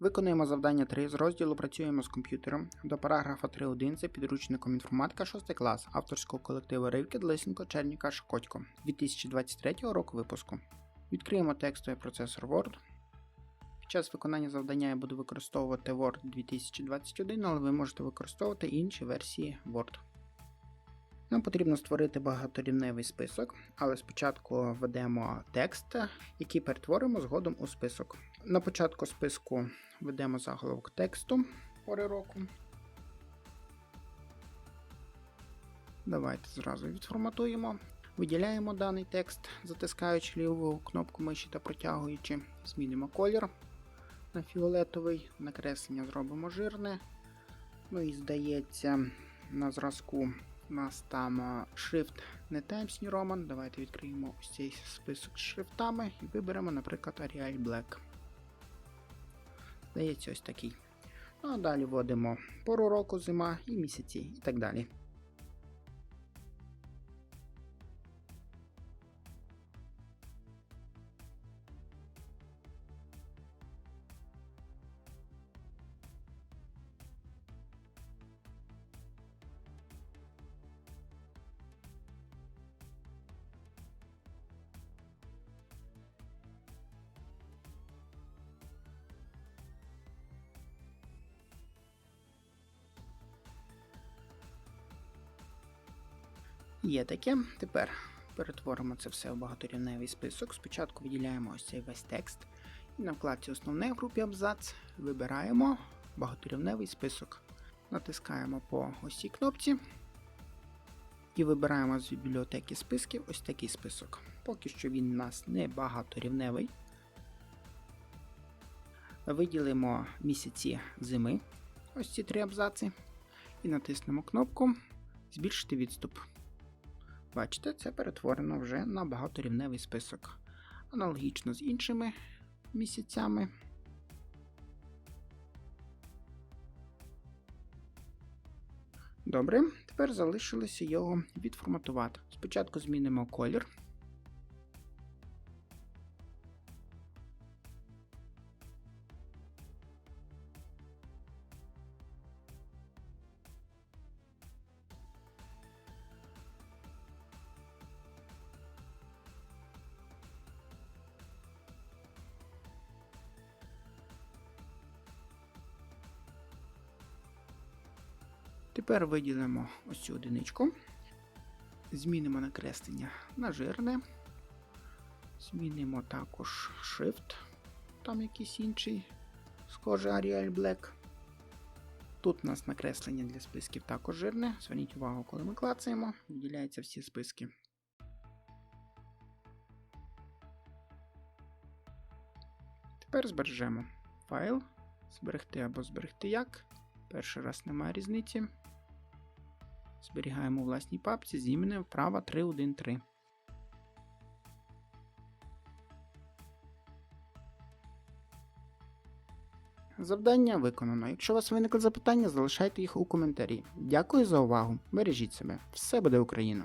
Виконуємо завдання 3 з розділу Працюємо з комп'ютером до параграфа 3.1 за підручником інформатика 6 клас авторського колективу Ривки Лисенко Черніка Шкодько 2023 року випуску. Відкриємо текстовий процесор Word. Під час виконання завдання я буду використовувати Word 2021, але ви можете використовувати інші версії Word. Нам потрібно створити багаторівневий список, але спочатку введемо текст, який перетворимо згодом у список. На початку списку введемо заголовок тексту пори року. Давайте зразу відформатуємо. Виділяємо даний текст, затискаючи ліву кнопку миші та протягуючи. Змінимо колір на фіолетовий, накреслення зробимо жирне. Ну і здається, на зразку у нас там шрифт не Times New Roman. Давайте відкриємо ось цей список з шрифтами і виберемо, наприклад, Arial Black. Здається, ось такий. Ну а далі вводимо пору року, зима і місяці і так далі. Є таке. Тепер перетворимо це все в багаторівневий список. Спочатку виділяємо ось цей весь текст. І на вкладці Основне в групі Абзац вибираємо багаторівневий список. Натискаємо по ось цій кнопці. І вибираємо з бібліотеки списків ось такий список. Поки що він у нас не багаторівневий. Виділимо місяці зими, ось ці три абзаци, і натиснемо кнопку Збільшити відступ. Бачите, це перетворено вже на багаторівневий список. Аналогічно з іншими місяцями. Добре, тепер залишилося його відформатувати. Спочатку змінимо колір. Тепер виділимо ось цю одиничку. Змінимо накреслення на жирне. Змінимо також Shift, там якийсь інший, схоже Arial Black. Тут у нас накреслення для списків також жирне. Зверніть увагу, коли ми клацаємо, виділяються всі списки. Тепер збережемо файл, зберегти або зберегти як. Перший раз немає різниці. Зберігаємо у власній папці з іменем вправа 313. Завдання виконано. Якщо у вас виникли запитання, залишайте їх у коментарі. Дякую за увагу. Бережіть себе. Все буде Україна!